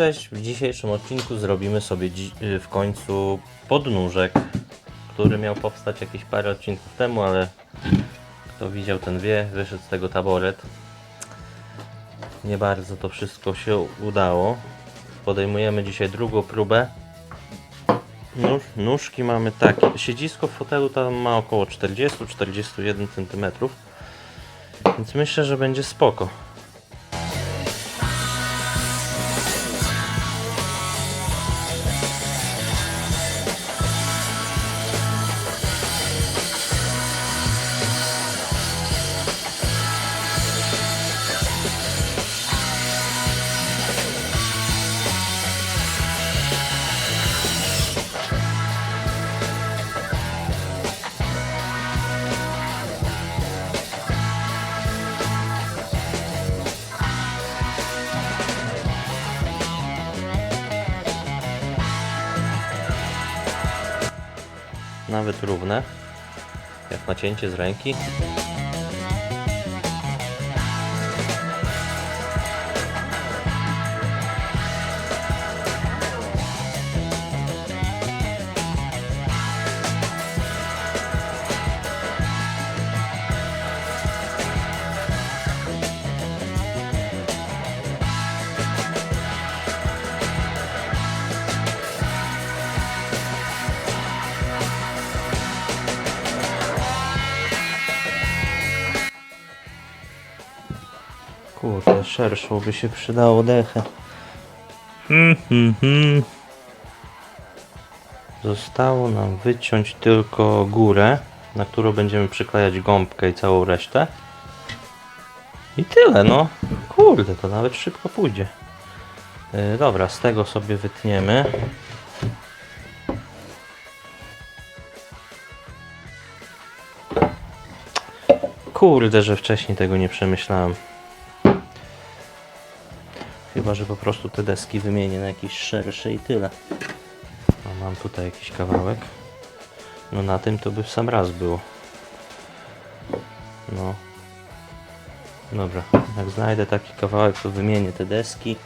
Cześć, w dzisiejszym odcinku zrobimy sobie y, w końcu podnóżek, który miał powstać jakieś parę odcinków temu, ale kto widział ten wie, wyszedł z tego taboret. Nie bardzo to wszystko się udało. Podejmujemy dzisiaj drugą próbę. Nóż, nóżki mamy takie. Siedzisko w fotelu tam ma około 40-41 cm. Więc myślę, że będzie spoko. Nawet równe. Jak nacięcie z ręki. Kurde, szerszą by się przydało dechę. Hmm, hmm. Zostało nam wyciąć tylko górę, na którą będziemy przyklejać gąbkę i całą resztę. I tyle, no. Kurde, to nawet szybko pójdzie. Yy, dobra, z tego sobie wytniemy. Kurde, że wcześniej tego nie przemyślałem. Chyba, że po prostu te deski wymienię na jakieś szersze i tyle. A mam tutaj jakiś kawałek. No na tym to by w sam raz było. No. Dobra, jak znajdę taki kawałek, to wymienię te deski.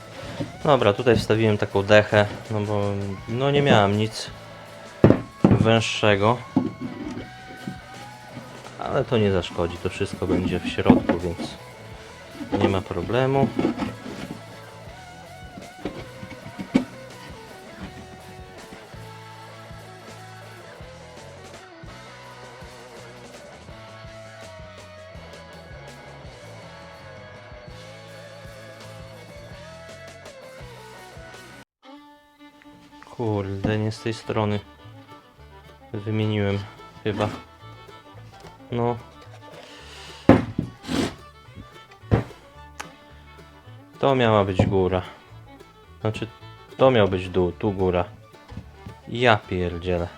Dobra, tutaj wstawiłem taką dechę, no bo no nie miałem nic węższego. Ale to nie zaszkodzi, to wszystko będzie w środku, więc nie ma problemu. Kurde, nie z tej strony wymieniłem chyba. No. To miała być góra. Znaczy, to miał być dół, tu góra. Ja pierdzielę.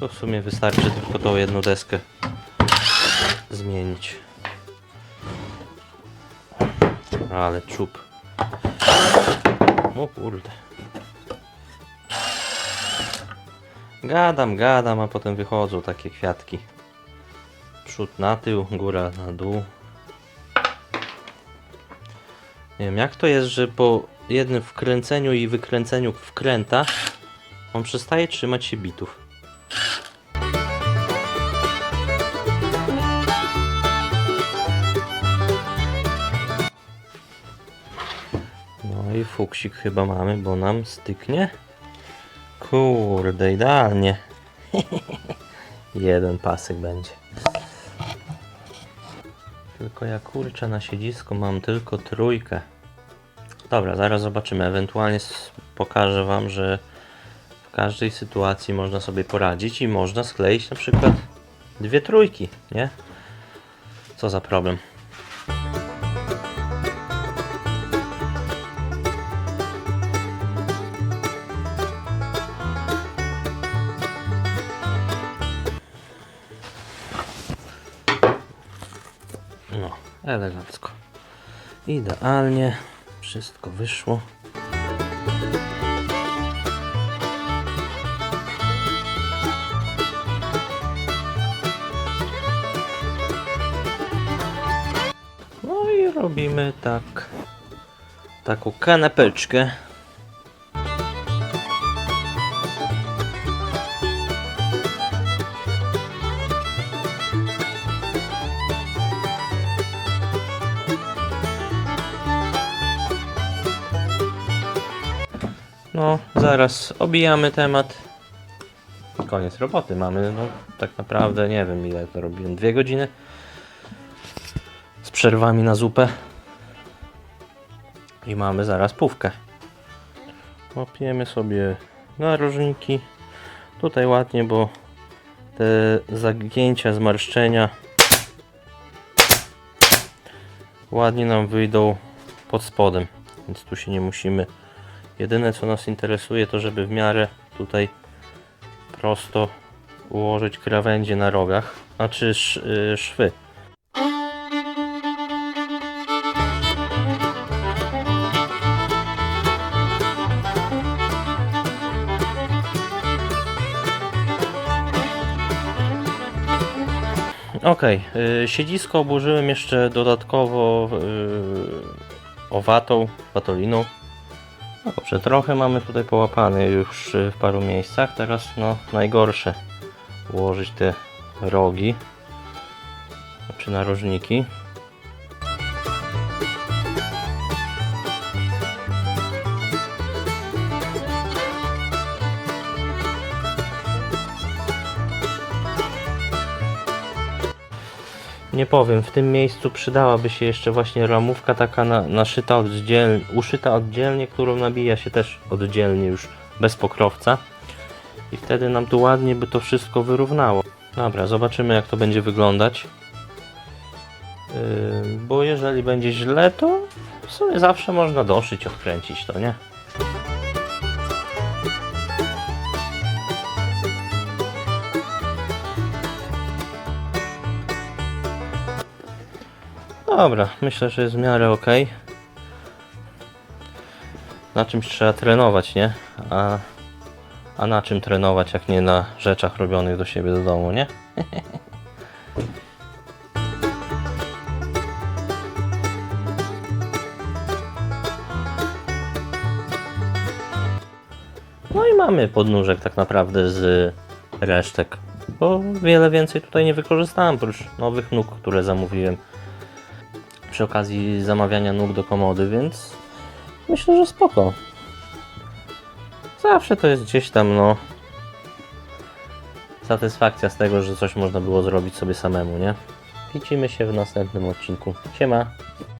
To w sumie wystarczy tylko tą jedną deskę zmienić. Ale czub. O kurde. Gadam, gadam, a potem wychodzą takie kwiatki. Przód na tył, góra na dół. Nie wiem, jak to jest, że po jednym wkręceniu i wykręceniu wkręta on przestaje trzymać się bitów. No i fuksik chyba mamy, bo nam styknie. Kurde, idealnie. Jeden pasek będzie. Tylko ja kurczę na siedzisku mam tylko trójkę. Dobra, zaraz zobaczymy. Ewentualnie pokażę Wam, że w każdej sytuacji można sobie poradzić i można skleić na przykład dwie trójki, nie? Co za problem. Elegancko. Idealnie. Wszystko wyszło. No i robimy tak taką kanapeczkę. No, zaraz obijamy temat. Koniec roboty mamy, no tak naprawdę nie wiem ile to robiłem, dwie godziny z przerwami na zupę i mamy zaraz pówkę. Łapiemy sobie narożniki, tutaj ładnie, bo te zagięcia, zmarszczenia ładnie nam wyjdą pod spodem, więc tu się nie musimy Jedyne co nas interesuje to żeby w miarę tutaj prosto ułożyć krawędzie na rogach, znaczy sz, y, szwy. Ok, siedzisko obłożyłem jeszcze dodatkowo y, owatą, watoliną. Dobrze, trochę mamy tutaj połapane już y, w paru miejscach. Teraz no najgorsze ułożyć te rogi czy narożniki. Nie powiem, w tym miejscu przydałaby się jeszcze właśnie ramówka taka na, naszyta oddzielnie, uszyta oddzielnie, którą nabija się też oddzielnie już bez pokrowca. I wtedy nam tu ładnie by to wszystko wyrównało. Dobra, zobaczymy jak to będzie wyglądać. Yy, bo jeżeli będzie źle, to w sumie zawsze można doszyć, odkręcić to, nie? Dobra, myślę, że jest w miarę ok. Na czymś trzeba trenować, nie? A, a na czym trenować, jak nie na rzeczach robionych do siebie do domu, nie? No i mamy podnóżek tak naprawdę z resztek, bo wiele więcej tutaj nie wykorzystałem, oprócz nowych nóg, które zamówiłem przy okazji zamawiania nóg do komody, więc myślę, że spoko. Zawsze to jest gdzieś tam, no, satysfakcja z tego, że coś można było zrobić sobie samemu, nie? Widzimy się w następnym odcinku. Siema!